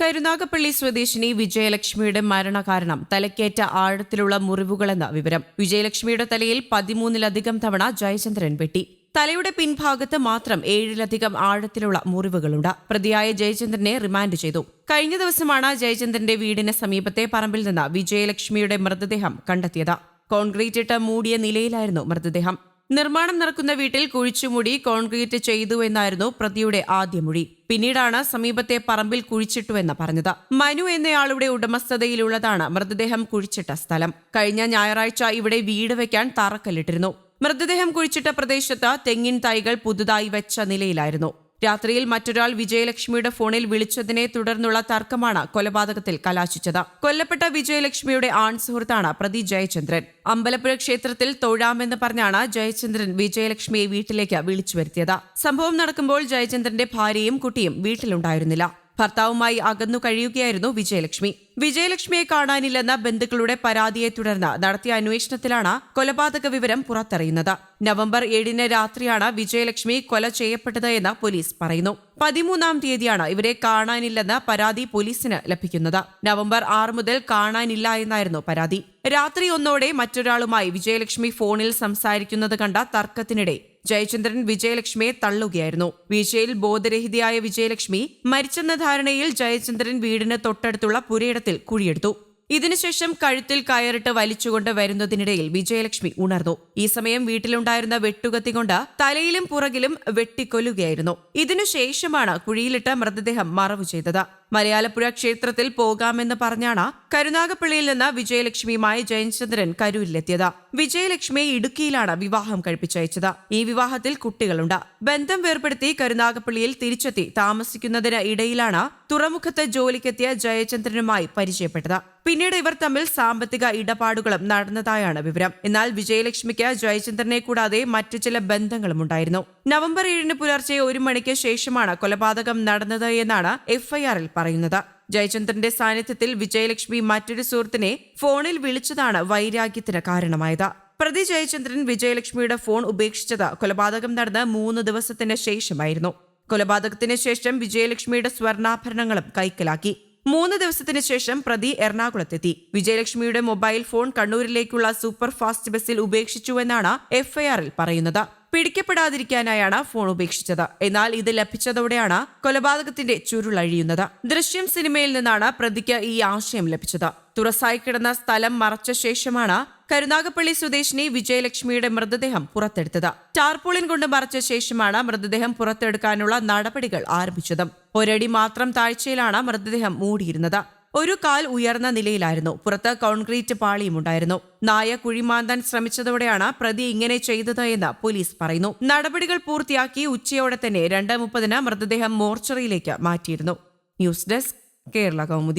കരുനാഗപ്പള്ളി സ്വദേശിനി വിജയലക്ഷ്മിയുടെ മരണകാരണം തലക്കേറ്റ ആഴത്തിലുള്ള മുറിവുകളെന്ന വിവരം. വിജയലക്ഷ്മിയുടെ തലയിൽ പതിമൂന്നിലധികം തവണ ജയചന്ദ്രൻ വെട്ടി. തലയുടെ പിൻഭാഗത്ത് മാത്രം ഏഴിലധികം ആഴത്തിലുള്ള മുറിവുകളുണ്ട്. പ്രതിയായ ജയചന്ദ്രനെ റിമാൻഡ് ചെയ്തു. കഴിഞ്ഞ ദിവസമാണ് ജയചന്ദ്രന്റെ വീടിന് സമീപത്തെ പറമ്പിൽ നിന്ന് വിജയലക്ഷ്മിയുടെ മൃതദേഹം കണ്ടെത്തിയത്. കോൺക്രീറ്റ് ഇട്ട് മൂടിയ നിലയിലായിരുന്നു മൃതദേഹം. നിർമ്മാണം നടക്കുന്ന വീട്ടിൽ കുഴിച്ചുമൂടി കോൺക്രീറ്റ് ചെയ്തു എന്നായിരുന്നു പ്രതിയുടെ ആദ്യ മൊഴി. പിന്നീടാണ് സമീപത്തെ പറമ്പിൽ കുഴിച്ചിട്ടുവെന്ന് പറഞ്ഞത്. മനു എന്നയാളുടെ ഉടമസ്ഥതയിലുള്ളതാണ് മൃതദേഹം കുഴിച്ചിട്ട സ്ഥലം. കഴിഞ്ഞ ഞായറാഴ്ച ഇവിടെ വീട് വെക്കാൻ തറക്കല്ലിട്ടിരുന്നു. മൃതദേഹം കുഴിച്ചിട്ട പ്രദേശത്ത് തെങ്ങിൻ തൈകൾ പുതുതായി വെച്ച നിലയിലായിരുന്നു. രാത്രിയിൽ മറ്റൊരാൾ വിജയലക്ഷ്മിയുടെ ഫോണിൽ വിളിച്ചതിനെ തുടർന്നുള്ള തർക്കമാണ് കൊലപാതകത്തിൽ കലാശിച്ചത്. കൊല്ലപ്പെട്ട വിജയലക്ഷ്മിയുടെ ആൺ സുഹൃത്താണ് പ്രതി ജയചന്ദ്രൻ. അമ്പലപ്പുഴ ക്ഷേത്രത്തിൽ തൊഴാമെന്ന് പറഞ്ഞാണ് ജയചന്ദ്രൻ വിജയലക്ഷ്മിയെ വീട്ടിലേക്ക് വിളിച്ചു വരുത്തിയത്. സംഭവം നടക്കുമ്പോൾ ജയചന്ദ്രന്റെ ഭാര്യയും കുട്ടിയും വീട്ടിലുണ്ടായിരുന്നില്ല. ഭർത്താവുമായി അകന്നു കഴിയുകയായിരുന്നു വിജയലക്ഷ്മി. വിജയലക്ഷ്മിയെ കാണാനില്ലെന്ന ബന്ധുക്കളുടെ പരാതിയെ തുടർന്ന് നടത്തിയ അന്വേഷണത്തിലാണ് കൊലപാതക വിവരം പുറത്തറിയുന്നത്. നവംബർ ഏഴിന് രാത്രിയാണ് വിജയലക്ഷ്മി കൊല ചെയ്യപ്പെട്ടത് എന്ന് പോലീസ് പറയുന്നു. പതിമൂന്നാം തീയതിയാണ് ഇവരെ കാണാനില്ലെന്ന പരാതി പോലീസിന് ലഭിക്കുന്നത്. നവംബർ ആറ് മുതൽ കാണാനില്ല എന്നായിരുന്നു പരാതി. രാത്രി ഒന്നോടെ മറ്റൊരാളുമായി വിജയലക്ഷ്മി ഫോണിൽ സംസാരിക്കുന്നത് കണ്ട തർക്കത്തിനിടെ ജയചന്ദ്രൻ വിജയലക്ഷ്മിയെ തള്ളുകയായിരുന്നു. വീഴ്ചയിൽ ബോധരഹിതയായ വിജയലക്ഷ്മി മരിച്ചെന്ന ധാരണയിൽ ജയചന്ദ്രൻ വീടിന് തൊട്ടടുത്തുള്ള പുരയിടത്തിൽ കുഴിയെടുത്തു. ഇതിനുശേഷം കഴുത്തിൽ കയറിട്ട് വലിച്ചുകൊണ്ട് വരുന്നതിനിടയിൽ വിജയലക്ഷ്മി ഉണർന്നു. ഈ സമയം വീട്ടിലുണ്ടായിരുന്ന വെട്ടുകത്തി കൊണ്ട് തലയിലും പുറകിലും വെട്ടിക്കൊല്ലുകയായിരുന്നു. ഇതിനുശേഷമാണ് കുഴിയിലിട്ട് മൃതദേഹം മറവു ചെയ്തത്. മലയാളപ്പുഴ ക്ഷേത്രത്തിൽ പോകാമെന്ന് പറഞ്ഞാണ് കരുനാഗപ്പള്ളിയിൽ നിന്ന് വിജയലക്ഷ്മിയുമായി ജയചന്ദ്രൻ കരൂരിലെത്തിയത്. വിജയലക്ഷ്മിയെ ഇടുക്കിയിലാണ് വിവാഹം കഴിപ്പിച്ചയച്ചത്. ഈ വിവാഹത്തിൽ കുട്ടികളുണ്ട്. ബന്ധം വേർപ്പെടുത്തി കരുനാഗപ്പള്ളിയിൽ തിരിച്ചെത്തി താമസിക്കുന്നതിന് ഇടയിലാണ് തുറമുഖത്ത് ജോലിക്കെത്തിയ ജയചന്ദ്രനുമായി പരിചയപ്പെട്ടത്. പിന്നീട് ഇവർ തമ്മിൽ സാമ്പത്തിക ഇടപാടുകളും നടന്നതായാണ് വിവരം. എന്നാൽ വിജയലക്ഷ്മിക്ക് ജയചന്ദ്രനെ കൂടാതെ മറ്റു ചില ബന്ധങ്ങളും ഉണ്ടായിരുന്നു. നവംബർ ഏഴിന് പുലർച്ചെ ഒരു മണിക്ക് ശേഷമാണ് കൊലപാതകം നടന്നത് എന്നാണ് എഫ്ഐആറിൽ പറയുന്നത്. ജയചന്ദ്രന്റെ സാന്നിധ്യത്തിൽ വിജയലക്ഷ്മി മറ്റൊരു സുഹൃത്തിനെ ഫോണിൽ വിളിച്ചതാണ് വൈരാഗ്യത്തിന് കാരണമായത്. പ്രതി ജയചന്ദ്രൻ വിജയലക്ഷ്മിയുടെ ഫോൺ ഉപേക്ഷിച്ചത് കൊലപാതകം നടന്ന് മൂന്ന് ദിവസത്തിന് ശേഷമായിരുന്നു. കൊലപാതകത്തിന് ശേഷം വിജയലക്ഷ്മിയുടെ സ്വർണാഭരണങ്ങളും കൈക്കലാക്കി. മൂന്ന് ദിവസത്തിന് ശേഷം പ്രതി എറണാകുളത്തെത്തി. വിജയലക്ഷ്മിയുടെ മൊബൈൽ ഫോൺ കണ്ണൂരിലേക്കുള്ള സൂപ്പർ ഫാസ്റ്റ് ബസ്സിൽ ഉപേക്ഷിച്ചുവെന്നാണ് എഫ്ഐആറിൽ പറയുന്നത്. പിടിക്കപ്പെടാതിരിക്കാനായാണ് ഫോൺ ഉപേക്ഷിച്ചത്. എന്നാൽ ഇത് ലഭിച്ചതോടെയാണ് കൊലപാതകത്തിന്റെ ചുരുളഴിയുന്നത് ദൃശ്യം സിനിമയിൽ നിന്നാണ് പ്രതിക്ക് ഈ ആശയം ലഭിച്ചത്. തുറസായി കിടന്ന സ്ഥലം മറച്ച ശേഷമാണ് കരുനാഗപ്പള്ളി സ്വദേശിനി വിജയലക്ഷ്മിയുടെ മൃതദേഹം പുറത്തെടുത്തത്. ടാർപോളിൻ കൊണ്ട് മറച്ച ശേഷമാണ് മൃതദേഹം പുറത്തെടുക്കാനുള്ള നടപടികൾ ആരംഭിച്ചത്. ഒരടി മാത്രം താഴ്ചയിലാണ് മൃതദേഹം മൂടിയിരുന്നത്. ഒരു കാൽ ഉയർന്ന നിലയിലായിരുന്നു. പുറത്ത് കോൺക്രീറ്റ് പാളിയും ഉണ്ടായിരുന്നു. നായ കുഴിമാന്താൻ ശ്രമിച്ചതോടെയാണ് പ്രതി ഇങ്ങനെ ചെയ്തത് എന്ന് പോലീസ് പറയുന്നു. നടപടികൾ പൂർത്തിയാക്കി ഉച്ചയോടെ തന്നെ രണ്ട് മുപ്പതിന് മൃതദേഹം മോർച്ചറിയിലേക്ക് മാറ്റിയിരുന്നു. News desk Kerala Kaumudi.